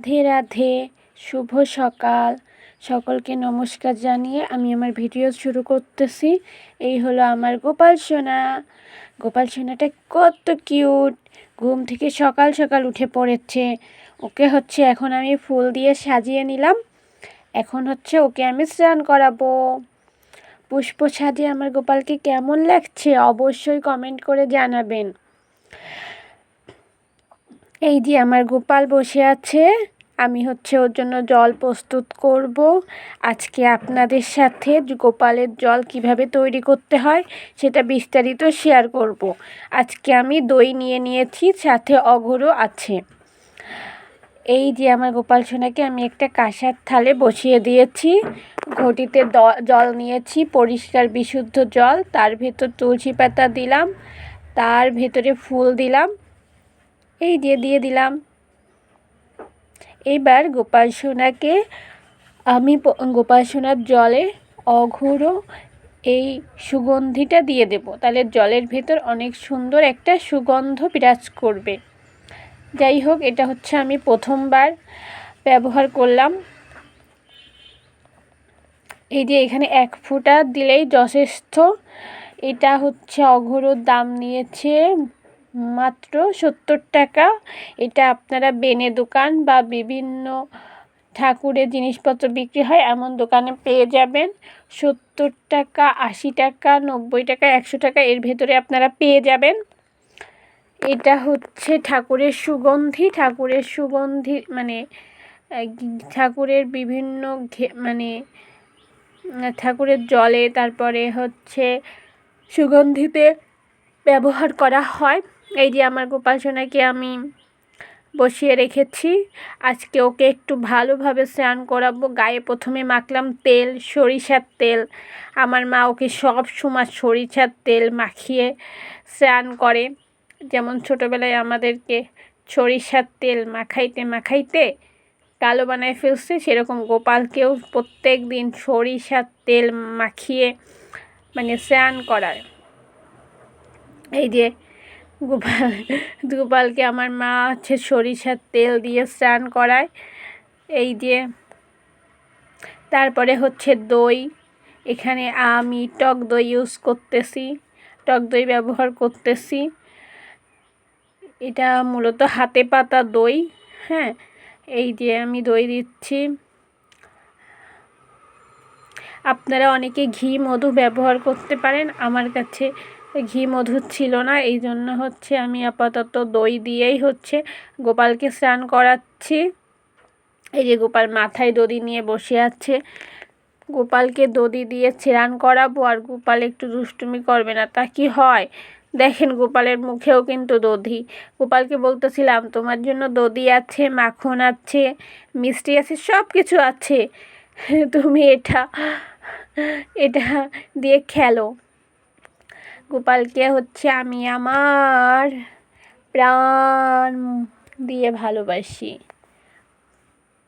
রাধে রাধে, শুভ সকাল। সকলকে নমস্কার জানিয়ে আমি আমার ভিডিও শুরু করতেছি। এই হলো আমার গোপাল সোনা। গোপাল সোনাটা কত কিউট। ঘুম থেকে সকাল সকাল উঠে পড়েছে। ওকে হচ্ছে এখন আমি ফুল দিয়ে সাজিয়ে নিলাম। এখন হচ্ছে ওকে আমি স্নান করাবো। পুষ্প সাজিয়ে আমার গোপালকে কেমন লাগছে অবশ্যই কমেন্ট করে জানাবেন। এই যে আমার গোপাল বসে আছে, আমি হচ্ছে ওর জন্য জল প্রস্তুত করব। আজকে আপনাদের সাথে গোপালের জল কীভাবে তৈরি করতে হয় সেটা বিস্তারিত শেয়ার করব। আজকে আমি দই নিয়ে নিয়েছি, সাথে অঘরও আছে। এই যে আমার গোপাল সোনাকে আমি একটা কাঁসার থালে বসিয়ে দিয়েছি। ঘটিতে জল নিয়েছি, পরিষ্কার বিশুদ্ধ জল, তার ভেতর তুলসী পাতা দিলাম, তার ভেতরে ফুল দিলাম এই দিয়ে দিয়ে দিলাম। এইবার গোপাল সোনাকে আমি গোপাল সোনার জলে অঘুরো এই সুগন্ধিটা দিয়ে দেব। তাহলে জলের ভেতর অনেক সুন্দর একটা সুগন্ধ বিরাজ করবে। যাই হোক, এটা হচ্ছে আমি প্রথমবার ব্যবহার করলাম। এই যে এখানে এক ফুটা দিলেই যথেষ্ট। এটা হচ্ছে অঘোরোর দাম নিয়েছে মাত্র সত্তর টাকা। এটা আপনারা বেনে দোকান বা বিভিন্ন ঠাকুরের জিনিসপত্র বিক্রি হয়, এমন দোকানে পেয়ে যাবেন। সত্তর টাকা, আশি টাকা, নব্বই টাকা, একশো টাকা, এর ভেতরে আপনারা পেয়ে যাবেন। এটা হচ্ছে ঠাকুরের সুগন্ধি। ঠাকুরের সুগন্ধি মানে ঠাকুরের বিভিন্ন মানে ঠাকুরের জলে তারপরে হচ্ছে সুগন্ধিতে ব্যবহার করা হয়। এই যে আমার গোপাল সোনাকে আমি বসিয়ে রেখেছি। আজকে ওকে একটু ভালোভাবে স্নান করাবো। গায়ে প্রথমে মাখলাম তেল, সরিষার তেল। আমার মা ওকে সব সময় সরিষার তেল মাখিয়ে স্নান করে। যেমন ছোটোবেলায় আমাদেরকে সরিষার তেল মাখাইতে মাখাইতে কালো বানায় ফেলছে, সেরকম গোপালকেও প্রত্যেক দিন সরিষার তেল মাখিয়ে মানে স্নান করায়। এই যে গোপাল, গোপালকে আমার মা হচ্ছে সরিষার তেল দিয়ে স্নান করায়, এই যে তারপরে হচ্ছে দই, এখানে আমি টক দই ইউজ করতেছি, টক দই ব্যবহার করতেছি। এটা মূলত হাতে পাতা দই হ্যাঁ এই যে আমি দই দিচ্ছি। আপনারা অনেকে ঘি, মধু ব্যবহার করতে পারেন, আমার কাছে ঘি মধু ছিল না, এই জন্য হচ্ছে আমি আপাতত দই দিয়েই হচ্ছে গোপালকে স্নান করাচ্ছি। এই যে গোপাল মাথায় দধি নিয়ে বসে আছে। গোপালকে দধি দিয়ে স্নান করাবো আর গোপাল একটু দুষ্টুমি করবে না, তা কি হয়? দেখেন গোপালের মুখেও কিন্তু দধি। গোপালকে বলতেছিলাম, তোমার জন্য দধি আছে, মাখন আছে, মিষ্টি আছে সব কিছু আছে। তুমি এটা এটা দিয়ে খেলো। গোপালকে হচ্ছে আমি আমার প্রাণ দিয়ে ভালোবাসি।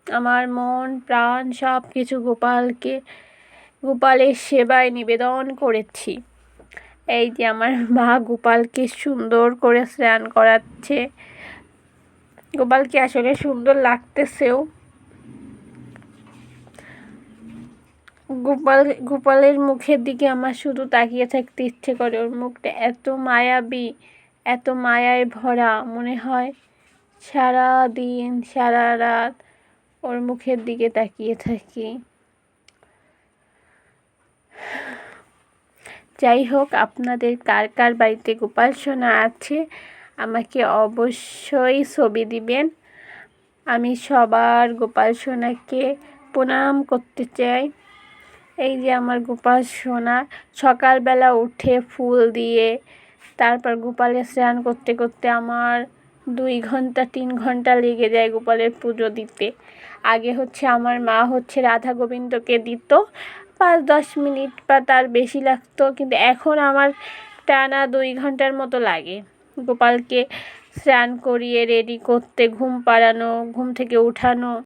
আমার মন, প্রাণ সব কিছু গোপালকে, গোপালের সেবায় নিবেদন করেছি। এই যে আমার মা গোপালকে সুন্দর করে স্নান করাচ্ছে। গোপালকে আসলে সুন্দর লাগতেছেও। গোপাল, গোপালের মুখের দিকে আমার শুধু তাকিয়ে থাকতে ইচ্ছে করে। ওর মুখটা এত মায়াবী, এত মায়ায় ভরা, মনে হয় সারা দিন সারা রাত ওর মুখের দিকে তাকিয়ে থাকি। যাই হোক, আপনাদের কার কার বাড়িতে গোপাল সোনা আছে, আমাকে অবশ্যই ছবি দিবেন। আমি সবার গোপাল সোনাকে প্রণাম করতে চাই। এই যে আমার গোপাল সোনা, সকালবেলা উঠে ফুল দিয়ে, তারপর গোপালে স্নান করতে করতে আমার দুই ঘণ্টা, তিন ঘণ্টা লেগে যায় গোপালের পুজো দিতে। আগে হচ্ছে আমার মা হচ্ছে রাধা গোবিন্দকে দিত, পাঁচ, দশ মিনিট বা তার বেশি লাগতো, কিন্তু এখন আমার টানা দুই ঘণ্টার মতো লাগে। গোপালকে স্নান করিয়ে রেডি করতে, ঘুম পাড়ানো, ঘুম থেকে উঠানো